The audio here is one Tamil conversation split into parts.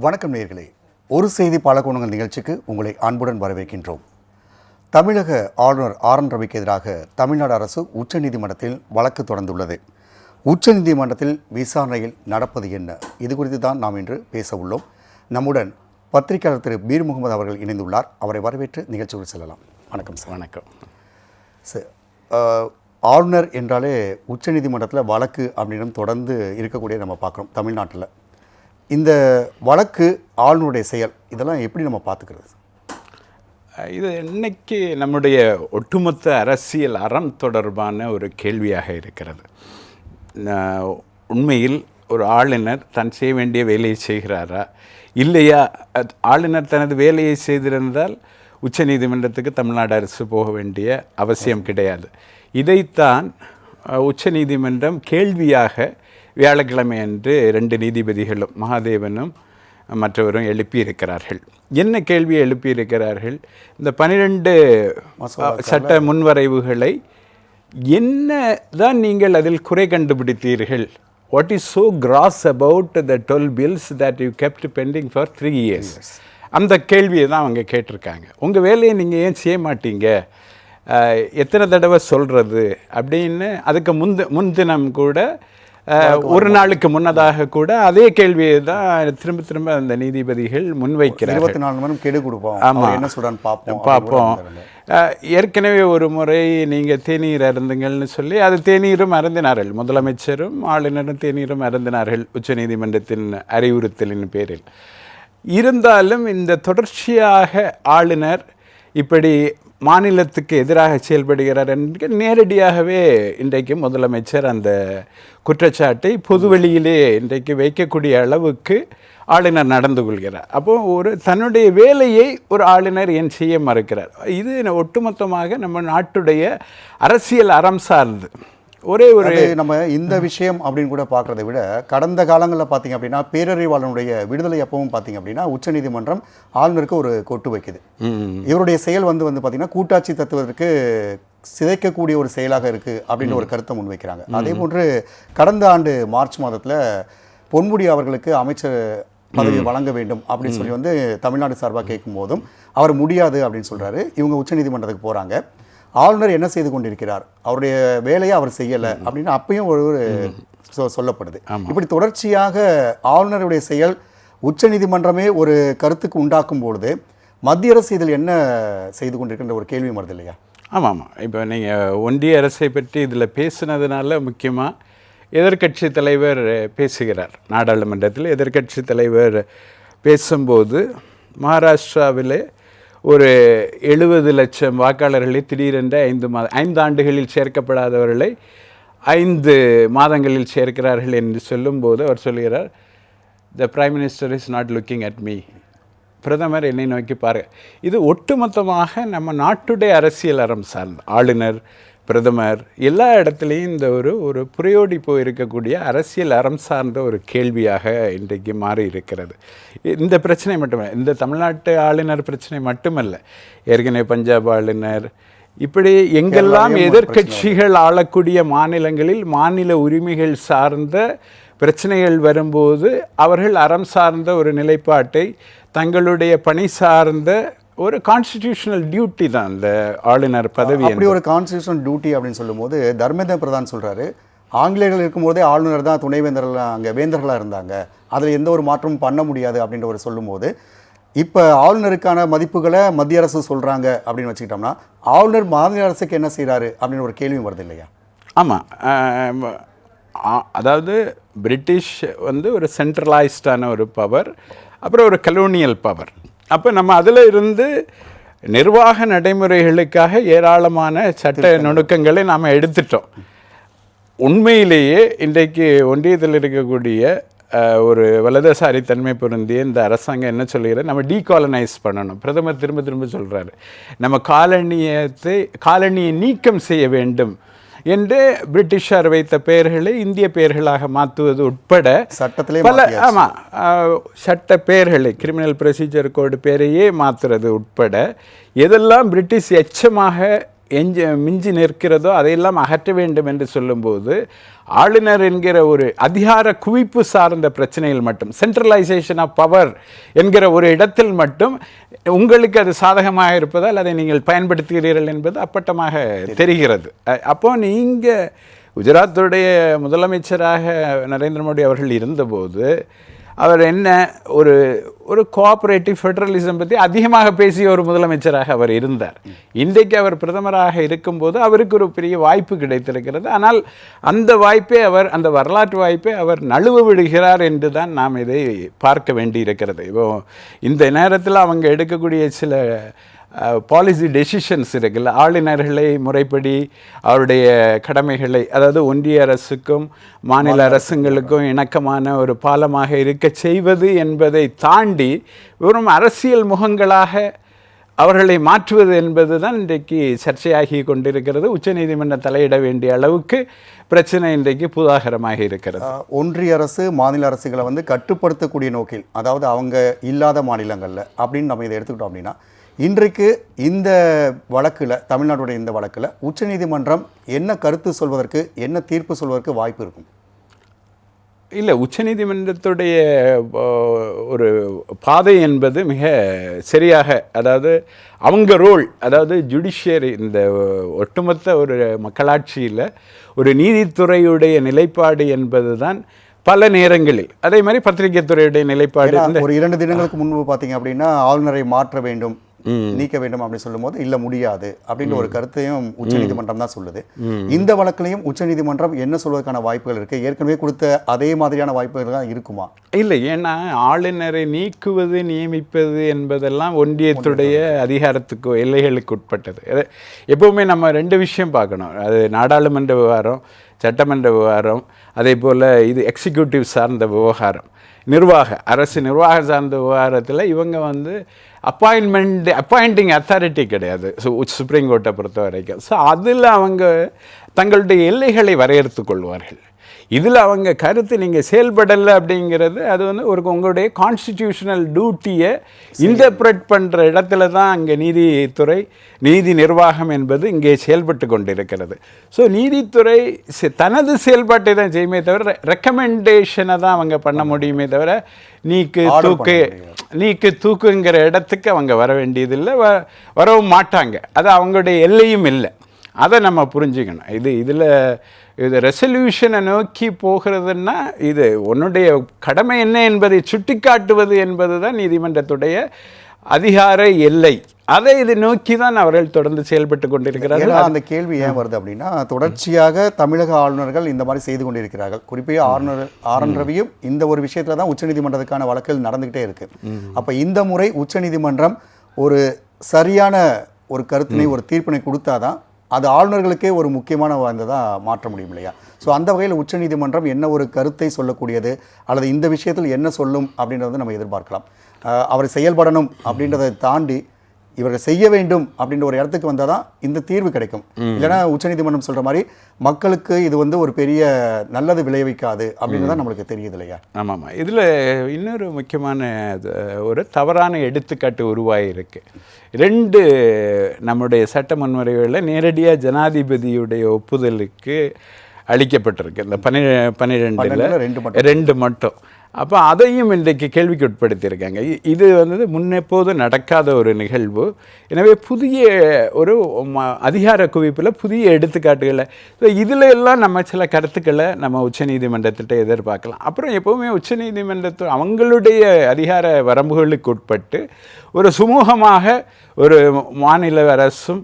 வணக்கம் நேயர்களே. ஒரு செய்தி பாலகோணங்கள் நிகழ்ச்சிக்கு உங்களை அன்புடன் வரவேற்கின்றோம். தமிழக ஆளுநர் ஆர் என் ரவிக்கு எதிராக தமிழ்நாடு அரசு உச்சநீதிமன்றத்தில் வழக்கு தொடர்ந்துள்ளது. உச்சநீதிமன்றத்தில் விசாரணையில் நடப்பது என்ன? இது குறித்து தான் நாம் இன்று பேச உள்ளோம். நம்முடன் பத்திரிகையாளர் திரு பீர் முகமது அவர்கள் இணைந்துள்ளார். அவரை வரவேற்று நிகழ்ச்சிக்குள் செல்லலாம். வணக்கம் சார். வணக்கம். சரி ஆளுநர் என்றாலே உச்சநீதிமன்றத்தில் வழக்கு அப்படின்னு தொடர்ந்து இருக்கக்கூடிய நம்ம பார்க்குறோம் தமிழ்நாட்டில். இந்த வழக்கு ஆளுநருடைய செயல் இதெல்லாம் எப்படி நம்ம பார்த்துக்கிறது? இது இன்னைக்கு நம்முடைய ஒட்டுமொத்த அரசியல் அறம் தொடர்பான ஒரு கேள்வியாக இருக்கிறது. உண்மையில் ஒரு ஆளுநர் தான் செய்ய வேண்டிய வேலையை செய்கிறாரா? இல்லையா? ஆளுநர் தனது வேலையை செய்திருந்தால் உச்சநீதிமன்றத்துக்கு தமிழ்நாடு அரசு போக வேண்டிய அவசியம் கிடையாது. இதைத்தான் உச்ச உச்சநீதிமன்றம் கேள்வியாக வியாழக்கிழமை அன்று ரெண்டு நீதிபதிகளும் மகாதேவனும் மற்றவரும் எழுப்பியிருக்கிறார்கள். என்ன கேள்வி எழுப்பியிருக்கிறார்கள்? இந்த பனிரெண்டு சட்ட முன்வரைவுகளை என்ன தான் நீங்கள் அதில் குறை கண்டுபிடித்தீர்கள்? What is so gross about the twelve bills that you kept pending for three years அந்த கேள்வியை தான் அவங்க கேட்டிருக்காங்க. உங்கள் வேலையை நீங்கள் ஏன் செய்ய மாட்டீங்க? எத்தனை தடவை சொல்கிறது அப்படின்னு அதுக்கு முந்து முன்தினம் கூட ஒரு நாளுக்கு முன்னதாக கூட அதே கேள்வியை தான் திரும்ப திரும்ப அந்த நீதிபதிகள் முன்வைக்கிறார்கள். இருபத்தி நாலு மணி கெடு கொடுப்போம். ஆமா. அவர் என்ன சொல்றான்னு பார்ப்போம். பார்ப்போம். ஏற்கனவே ஒரு முறை நீங்கள் தேநீர் அருந்துங்கள்னு சொல்லி அது தேநீரும் அருந்தினார்கள். முதலமைச்சரும் ஆளுநரும் தேநீரும் அருந்தினார்கள் உச்சநீதிமன்றத்தின் அறிவுறுத்தலின் பேரில். இருந்தாலும் இந்த தொடர்ச்சியாக ஆளுநர் இப்படி மாநிலத்துக்கு எதிராக செயல்படுகிறார் என்று நேரடியாகவே இன்றைக்கு முதலமைச்சர் அந்த குற்றச்சாட்டை பொதுவெளியிலே இன்றைக்கு வைக்கக்கூடிய அளவுக்கு ஆளுநர் நடந்து கொள்கிறார். அப்போ ஒரு தன்னுடைய வேலையை ஒரு ஆளுநர் ஏன் செய்ய மறுக்கிறார்? இது ஒட்டுமொத்தமாக நம்ம நாட்டுடைய அரசியல் அறம் சார்ந்து. ஒரே ஒரு நம்ம இந்த விஷயம் அப்படின்னு கூட பார்க்கறதை விட கடந்த காலங்களில் பார்த்தீங்க அப்படின்னா பேரறிவாளனுடைய விடுதலை அப்பவும் பார்த்தீங்க அப்படின்னா உச்சநீதிமன்றம் ஆளுநருக்கு ஒரு கொட்டு வைக்குது. இவருடைய செயல் வந்து வந்து பார்த்தீங்கன்னா கூட்டாட்சி தத்துவதற்கு சிதைக்கக்கூடிய ஒரு செயலாக இருக்கு அப்படின்னு ஒரு கருத்தை முன்வைக்கிறாங்க. அதே போன்று கடந்த ஆண்டு மார்ச் மாதத்துல பொன்முடி அவர்களுக்கு அமைச்சர் பதவி வழங்க வேண்டும் அப்படின்னு சொல்லி வந்து தமிழ்நாடு சார்பாக கேட்கும் போதும் அவர் முடியாது அப்படின்னு சொல்றாரு. இவங்க உச்சநீதிமன்றத்துக்கு போறாங்க. ஆளுநர் என்ன செய்து கொண்டிருக்கிறார்? அவருடைய வேலையை அவர் செய்யலை அப்படின்னு அப்பயும் ஒரு சொல்லப்படுது. இப்படி தொடர்ச்சியாக ஆளுநருடைய செயல் உச்சநீதிமன்றமே ஒரு கருத்துக்கு உண்டாக்கும் பொழுது மத்திய அரசு இதில் என்ன செய்து கொண்டிருக்கின்ற ஒரு கேள்வி வருது இல்லையா? ஆமாம். ஆமாம் இப்போ நீங்கள் ஒன்றிய அரசை பற்றி இதில் பேசுனதுனால முக்கியமாக எதிர்க்கட்சி தலைவர் பேசுகிறார். நாடாளுமன்றத்தில் எதிர்க்கட்சி தலைவர் பேசும்போது மகாராஷ்டிராவிலே ஒரு எழுபது லட்சம் வாக்காளர்களை திடீரென்று ஐந்து மாத ஐந்து ஆண்டுகளில் சேர்க்கப்படாதவர்களை ஐந்து மாதங்களில் சேர்க்கிறார்கள் என்று சொல்லும்போது அவர் சொல்கிறார் the prime minister is not looking at me பிரதமர் என்னை நோக்கி பாருங்கள் இது ஒட்டுமொத்தமாக நம்ம நாட்டுடைய அரசியல் அறம் சார்ந்த ஆளுநர் பிரதமர் எல்லா இடத்துலையும் இந்த ஒரு ஒரு புரையோடி போயிருக்கக்கூடிய அரசியல் அறம் சார்ந்த ஒரு கேள்வியாக இன்றைக்கு மாறி இருக்கிறது இந்த பிரச்சனை மட்டுமல்ல இந்த தமிழ்நாட்டு ஆளுநர் பிரச்சனை மட்டுமல்ல ஏற்கனவே பஞ்சாப் ஆளுநர் இப்படி எங்கெல்லாம் எதிர்க்கட்சிகள் ஆளக்கூடிய மாநிலங்களில் மாநில உரிமைகள் சார்ந்த பிரச்சனைகள் வரும்போது அவர்கள் அறம் சார்ந்த ஒரு நிலைப்பாட்டை தங்களுடைய பணி சார்ந்த ஒரு கான்ஸ்டிடியூஷனல் டியூட்டி தான் இந்த ஆளுநர் பதவி அப்படி ஒரு கான்ஸ்டியூஷன் டியூட்டி அப்படின்னு சொல்லும்போது தர்மேந்திர பிரதான் சொல்றாரு ஆங்கிலேயர்கள் இருக்கும்போதே ஆளுநர் தான் துணைவேந்தர்கள் அங்கே வேந்தர்களாக இருந்தாங்க. அதில் எந்த ஒரு மாற்றமும் பண்ண முடியாது அப்படின்ற ஒரு சொல்லும்போது இப்போ ஆளுநருக்கான மதிப்புகளை மத்திய அரசு சொல்கிறாங்க அப்படின்னு வச்சுக்கிட்டோம்னா ஆளுநர் மாநில அரசுக்கு என்ன செய்கிறாரு அப்படின்னு ஒரு கேள்வி வருது இல்லையா? ஆமாம் அதாவது பிரிட்டிஷ் வந்து ஒரு சென்ட்ரலைஸ்டான ஒரு பவர் அப்புறம் ஒரு கலோனியல் பவர் அப்போ நம்ம அதில் இருந்து நிர்வாக நடைமுறைகளுக்காக ஏராளமான சட்ட நுணுக்கங்களை நாம் எடுத்துட்டோம். உண்மையிலேயே இன்றைக்கு ஒன்றியத்தில் இருக்கக்கூடிய ஒரு வலதுசாரி தன்மை பொருந்திய இந்த அரசாங்கம் என்ன சொல்கிறது நம்ம டீகாலனைஸ் பண்ணணும். பிரதமர் திரும்ப திரும்ப சொல்கிறாரு நம்ம காலனியத்தை காலனியை நீக்கம் செய்ய வேண்டும். என்று பிரிட்டிஷார் வைத்த பெயர்களை இந்திய பெயர்களாக மாற்றுவது உட்பட சட்டத்திலே பல. ஆமாம் சட்ட பெயர்களை கிரிமினல் ப்ரொசீஜர் கோடு பேரையே மாற்றுறது உட்பட எதெல்லாம் பிரிட்டிஷ் எச்சமாக எஞ்சி மிஞ்சி நிற்கிறதோ அதையெல்லாம் அகற்ற வேண்டும் என்று சொல்லும்போது ஆளுநர் என்கிற ஒரு அதிகார குவிப்பு சார்ந்த பிரச்சனையில் மட்டும் சென்ட்ரலைசேஷன் ஆஃப் பவர் என்கிற ஒரு இடத்தில் மட்டும் உங்களுக்கு அது சாதகமாக இருப்பதால் அதை நீங்கள் பயன்படுத்துகிறீர்கள் என்பது அப்பட்டமாக தெரிகிறது. அப்போ நீங்கள் குஜராத்துடைய முதலமைச்சராக நரேந்திர மோடி அவர்கள் இருந்தபோது அவர் என்ன ஒரு ஒரு கோஆபரேட்டிவ் ஃபெடரலிசம் பற்றி அதிகமாக பேசிய ஒரு முதலமைச்சராக அவர் இருந்தார். இன்றைக்கு அவர் பிரதமராக இருக்கும்போது அவருக்கு ஒரு பெரிய வாய்ப்பு கிடைத்திருக்கிறது. ஆனால் அந்த வாய்ப்பை அவர் அந்த வரலாற்று வாய்ப்பை அவர் நழுவ விடுகிறார் என்று தான் நாம் இதை பார்க்க வேண்டியிருக்கிறது. இப்போ இந்த நேரத்தில் அவங்க எடுக்கக்கூடிய சில பாலிசி டெசிஷன்ஸ் இருக்குல்ல ஆளுநர்களை முறைப்படி அவருடைய கடமைகளை அதாவது ஒன்றிய அரசுக்கும் மாநில அரசுங்களுக்கும் இணக்கமான ஒரு பாலமாக இருக்க செய்வது என்பதை தாண்டி வெறும் அரசியல் முகங்களாக அவர்களை மாற்றுவது என்பது தான் இன்றைக்கு சர்ச்சையாகி கொண்டிருக்கிறது. உச்சநீதிமன்றம் தலையிட வேண்டிய அளவுக்கு பிரச்சனை இன்றைக்கு புதாகரமாக இருக்கிறது. ஒன்றிய அரசு மாநில அரசுகளை வந்து கட்டுப்படுத்தக்கூடிய நோக்கில் அதாவது அவங்க இல்லாத மாநிலங்களில் அப்படின்னு நம்ம இதை எடுத்துக்கிட்டோம் அப்படின்னா இன்றைக்கு இந்த வழக்கில் தமிழ்நாட்டுடைய இந்த வழக்கில் உச்சநீதிமன்றம் என்ன கருத்து சொல்வதற்கு என்ன தீர்ப்பு சொல்வதற்கு வாய்ப்பு இருக்கும்? இல்லை உச்சநீதிமன்றத்துடைய ஒரு பாதை என்பது மிக சரியாக அதாவது அவங்க ரோல் அதாவது ஜுடிஷியரி இந்த ஒட்டுமொத்த ஒரு மக்களாட்சியில் ஒரு நீதித்துறையுடைய நிலைப்பாடு என்பது தான் பல நேரங்களில். அதே மாதிரி பத்திரிகை துறையுடைய நிலைப்பாடு ஒரு இரண்டு தினங்களுக்கு முன்பு பார்த்தீங்க அப்படின்னா ஆளுநரை மாற்ற வேண்டும். நீக்க வேண்டும் அப்படின்னு சொல்லும்போது இல்ல முடியாது. அப்படின்ற ஒரு கருத்தையும் உச்சநீதிமன்றம் தான் சொல்லுது. இந்த வழக்கிலையும் உச்சநீதிமன்றம் என்ன சொல்வதற்கான வாய்ப்புகள் இருக்கு? ஏற்கனவே கொடுத்த அதே மாதிரியான வாய்ப்புகள் தான் இருக்குமா? இல்லை ஏன்னா ஆளுநரை நீக்குவது நியமிப்பது என்பதெல்லாம் ஒன்றியத்துடைய அதிகாரத்துக்கு எல்லைகளுக்கு உட்பட்டது. எப்பவுமே நம்ம ரெண்டு விஷயம் பார்க்கணும். அது நாடாளுமன்ற விவகாரம் சட்டமன்ற விவகாரம் அதே போல் இது எக்ஸிக்யூட்டிவ் சார்ந்த விவகாரம். நிர்வாக அரசு நிர்வாக சார்ந்த விவகாரத்தில் இவங்க வந்து அப்பாயின்மெண்ட் அப்பாயிண்டிங் அத்தாரிட்டி கிடையாது. சு- சுப்ரீம் கோர்ட்டை பொறுத்த வரைக்கும் ஸோ அதில் அவங்க தங்களுடைய எல்லைகளை வரையறுத்து கொள்வார்கள். இதில் அவங்க கருத்து நீங்கள் செயல்படலை அப்படிங்கிறது அது வந்து ஒரு உங்களுடைய கான்ஸ்டிடியூஷனல் டியூட்டியை இன்டர்பிரட் பண்ணுற இடத்துல தான் அங்கே நீதித்துறை நீதி நிர்வாகம் என்பது இங்கே செயல்பட்டு கொண்டிருக்கிறது. ஸோ நீதித்துறை தனது செயல்பாட்டை தான் செய்யுமே தவிர ரெக்கமெண்டேஷனை தான் அவங்க பண்ண முடியுமே தவிர நீக்கு தூக்கு நீக்கு தூக்குங்கிற இடத்துக்கு அவங்க வர வேண்டியதில்லை. வ வரவும் மாட்டாங்க. அது அவங்களுடைய எல்லையும் இல்லை. அதை நம்ம புரிஞ்சுக்கணும். இது இதில் இது ரெசல்யூஷனை நோக்கி போகிறதுன்னா இது உன்னுடைய கடமை என்ன என்பதை சுட்டிக்காட்டுவது என்பது தான் நீதிமன்றத்துடைய அதிகார எல்லை. அதை இது நோக்கி தான் அவர்கள் தொடர்ந்து செயல்பட்டு கொண்டிருக்கிறார்கள். அந்த கேள்வி ஏன் வருது அப்படின்னா தொடர்ச்சியாக தமிழக ஆளுநர்கள் இந்த மாதிரி செய்து கொண்டிருக்கிறார்கள். குறிப்பாக ஆளுநர் ஆர் ரவியும் இந்த ஒரு விஷயத்துல தான் உச்சநீதிமன்றத்துக்கான வழக்குகள் நடந்துகிட்டே இருக்கு. அப்ப இந்த முறை உச்சநீதிமன்றம் ஒரு சரியான ஒரு கருத்தினை ஒரு தீர்ப்பினை கொடுத்தாதான் அது ஆளுநர்களுக்கே ஒரு முக்கியமான வாய்ந்ததாக மாற்ற முடியும் இல்லையா? ஸோ அந்த வகையில் உச்சநீதிமன்றம் என்ன ஒரு கருத்தை சொல்லக்கூடியது? அல்லது இந்த விஷயத்தில் என்ன சொல்லும்? அப்படின்றத நம்ம எதிர்பார்க்கலாம். அவர் செயல்படணும் அப்படின்றதை தாண்டி இவர்கள் செய்ய வேண்டும் அப்படின்ற ஒரு இடத்துக்கு வந்தால் தான் இந்த தீர்வு கிடைக்கும். இல்லைன்னா உச்சநீதிமன்றம் சொல்ற மாதிரி மக்களுக்கு இது வந்து ஒரு பெரிய நல்லது விளைவிக்காது அப்படின்னு தான் நம்மளுக்கு தெரியுது இல்லையா? ஆமாம்மா இதில் இன்னொரு முக்கியமான ஒரு தவறான எடுத்துக்காட்டு உருவாகியிருக்கு ரெண்டு நம்முடைய சட்ட முன்வரைவுகளில் நேரடியாக ஜனாதிபதியுடைய ஒப்புதலுக்கு அளிக்கப்பட்டிருக்கு. இந்த பனி பன்னிரெண்டில் பன்னெண்டுல ரெண்டு மட்டும். அப்போ அதையும் இன்றைக்கு கேள்விக்கு உட்படுத்தியிருக்காங்க இ- இது வந்து முன்னெப்போதும் நடக்காத ஒரு நிகழ்வு. எனவே புதிய ஒரு ம- அதிகார குவிப்பில் புதிய எடுத்துக்காட்டுகளை. ஸோ இதில் எல்லாம் நம்ம சில கருத்துக்களை நம்ம உச்சநீதிமன்றத்திட்ட எதிர்பார்க்கலாம். அப்புறம் எப்போவுமே உச்சநீதிமன்றத்து அவங்களுடைய அதிகார வரம்புகளுக்கு உட்பட்டு ஒரு சுமூகமாக ஒரு மாநில அரசும்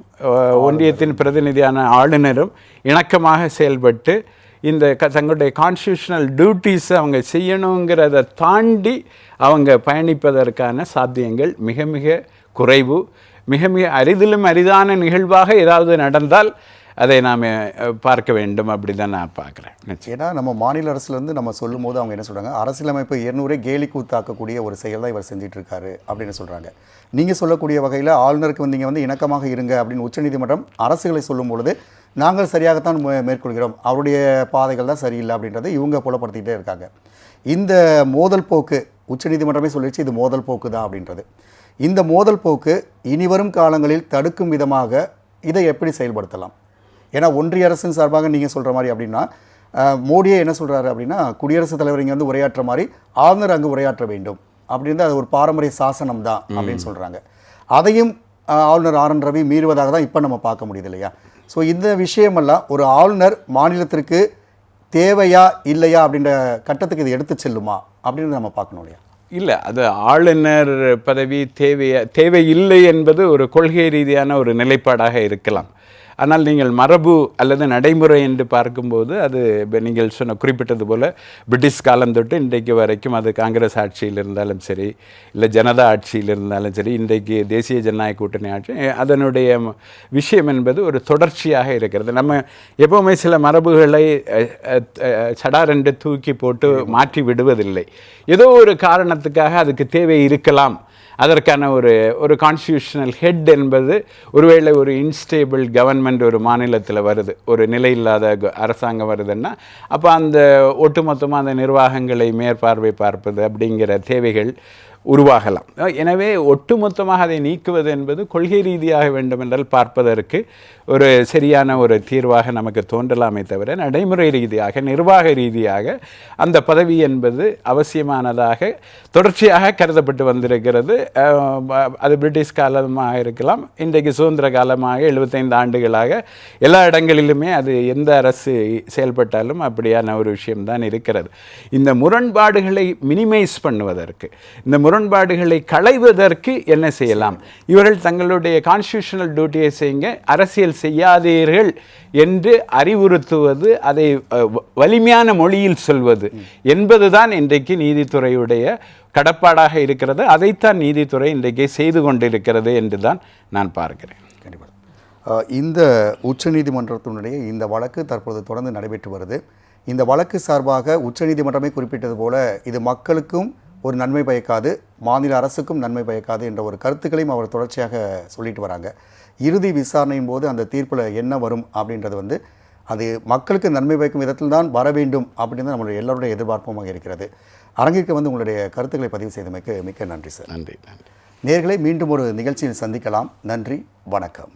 ஒன்றியத்தின் பிரதிநிதியான ஆளுநரும் இணக்கமாக செயல்பட்டு இந்த க தங்களுடைய கான்ஸ்டியூஷனல் டியூட்டிஸை அவங்க செய்யணுங்கிறத தாண்டி அவங்க பயணிப்பதற்கான சாத்தியங்கள் மிக மிக குறைவு. மிக மிக அரிதிலும் அரிதான நிகழ்வாக ஏதாவது நடந்தால் அதை நாம் பார்க்க வேண்டும் அப்படி தான் நான் பார்க்குறேன். ஏன்னா நம்ம மாநில அரசுலேருந்து நம்ம சொல்லும் போது அவங்க என்ன சொல்கிறாங்க அரசியலமைப்பு இருநூறே கேலி கூத்தாக்கக்கூடிய ஒரு செயல் தான் இவர் செஞ்சிட்டு இருக்காரு அப்படின்னு சொல்கிறாங்க நீங்கள் சொல்லக்கூடிய வகையில் ஆளுநருக்கு வந்து இங்கே வந்து இணக்கமாக இருங்க அப்படின்னு உச்சநீதிமன்றம் அரசுகளை சொல்லும் பொழுது நாங்கள் சரியாகத்தான் மே- மேற்கொள்கிறோம். அவருடைய பாதைகள் தான் சரியில்லை அப்படின்றத இவங்க புலப்படுத்திக்கிட்டே இருக்காங்க. இந்த மோதல் போக்கு உச்சநீதிமன்றமே சொல்லிடுச்சு இது மோதல் போக்கு தான் அப்படின்றது. இந்த மோதல் போக்கு இனிவரும் காலங்களில் தடுக்கும் விதமாக இதை எப்படி செயல்படுத்தலாம்? ஏன்னா ஒன்றிய அரசின் சார்பாக நீங்கள் சொல்கிற மாதிரி அப்படின்னா மோடியே என்ன சொல்கிறாரு அப்படின்னா குடியரசுத் தலைவர் இங்கே வந்து உரையாற்ற மாதிரி ஆளுநர் அங்கு உரையாற்ற வேண்டும். அப்படின்னு அது ஒரு பாரம்பரிய சாசனம் தான் அப்படின்னு சொல்கிறாங்க அதையும் ஆளுநர் ஆர் என் ரவி மீறுவதாக தான் இப்போ நம்ம பார்க்க முடியுது இல்லையா? ஸோ இந்த விஷயமெல்லாம் ஒரு ஆளுநர் மாநிலத்திற்கு தேவையா இல்லையா அப்படின்ற கட்டத்துக்கு இது எடுத்து செல்லுமா அப்படின்னு நம்ம பார்க்கணும் இல்லையா? இல்லை அது ஆளுநர் பதவி தேவையா தேவையில்லை என்பது ஒரு கொள்கை ரீதியான ஒரு நிலைப்பாடாக இருக்கலாம். ஆனால் நீங்கள் மரபு அல்லது நடைமுறை என்று பார்க்கும்போது அது நீங்கள் சொன்ன குறிப்பிட்டது போல் பிரிட்டிஷ் காலம் தொட்டு இன்றைக்கு வரைக்கும் அது காங்கிரஸ் ஆட்சியில் இருந்தாலும் சரி இல்லை ஜனதா ஆட்சியில் இருந்தாலும் சரி இன்றைக்கு தேசிய ஜனநாயக கூட்டணி ஆட்சி அதனுடைய விஷயம் என்பது ஒரு தொடர்ச்சியாக இருக்கிறது. நம்ம எப்போவுமே சில மரபுகளை சடாரென்று தூக்கி போட்டு மாற்றி விடுவதில்லை. ஏதோ ஒரு காரணத்துக்காக அதுக்கு தேவை இருக்கலாம். அதற்கான ஒரு ஒரு கான்ஸ்டியூஷனல் ஹெட் என்பது ஒருவேளை ஒரு இன்ஸ்டேபிள் கவர்மெண்ட் ஒரு மாநிலத்தில் வருது ஒரு நிலையில்லாத இல்லாத அரசாங்கம் வருதுன்னா அப்போ அந்த ஒட்டுமொத்தமாக அந்த நிர்வாகங்களை மேற்பார்வை பார்ப்பது அப்படிங்கிற தேவைகள் உருவாகலாம். எனவே ஒட்டுமொத்தமாக அதை நீக்குவது என்பது கொள்கை ரீதியாக வேண்டுமென்றால் பார்ப்பதற்கு ஒரு சரியான ஒரு தீர்வாக நமக்கு தோன்றலாமே தவிர நடைமுறை ரீதியாக நிர்வாக ரீதியாக அந்த பதவி என்பது அவசியமானதாக தொடர்ச்சியாக கருதப்பட்டு வந்திருக்கிறது. அது பிரிட்டிஷ் காலமாக இருக்கலாம் இன்றைக்கு சுதந்திர காலமாக எழுபத்தைந்து ஆண்டுகளாக எல்லா இடங்களிலுமே அது எந்த அரசு செயல்பட்டாலும் அப்படியான ஒரு விஷயம்தான் இருக்கிறது. இந்த முரண்பாடுகளை மினிமைஸ் பண்ணுவதற்கு இந்த முரண்பாடுகளை களைவதற்கு என்ன செய்யலாம்? இவர்கள் தங்களுடைய கான்ஸ்டியூஷனல் டியூட்டியை செய்யுங்க. அரசியல் செய்யாதீர்கள் என்று அறிவுறுத்துவது அதை வ- வலிமையான மொழியில் சொல்வது என்பதுதான் இன்றைக்கு நீதித்துறையுடைய கடப்பாடாக இருக்கிறது. அதைத்தான் நீதித்துறை இன்றைக்கு செய்து கொண்டிருக்கிறது என்று தான் நான் பார்க்கிறேன். கண்டிப்பாக. இந்த உச்சநீதிமன்றத்தினுடைய இந்த வழக்கு தற்போது தொடர்ந்து நடைபெற்று வருது. இந்த வழக்கு சார்பாக உச்சநீதிமன்றமே குறிப்பிட்டது போல இது மக்களுக்கும் ஒரு நன்மை பயக்காது மாநில அரசுக்கும் நன்மை பயக்காது என்ற ஒரு கருத்துக்களையும் அவர் தொடர்ச்சியாக சொல்லிட்டு வராங்க. இறுதி விசாரணையின் போது அந்த தீர்ப்பில் என்ன வரும் அப்படின்றது வந்து அது மக்களுக்கு நன்மை பயக்கும் விதத்தில் தான் வர வேண்டும் அப்படின்னு நம்மளுடைய எல்லோருடைய எதிர்பார்ப்புமாக இருக்கிறது. அரங்கிற்கு வந்து உங்களுடைய கருத்துக்களை பதிவு செய்தமைக்கு மிக்க நன்றி சார். நன்றி நன்றி. நேர்களை மீண்டும் ஒரு நிகழ்ச்சியில் சந்திக்கலாம். நன்றி வணக்கம்.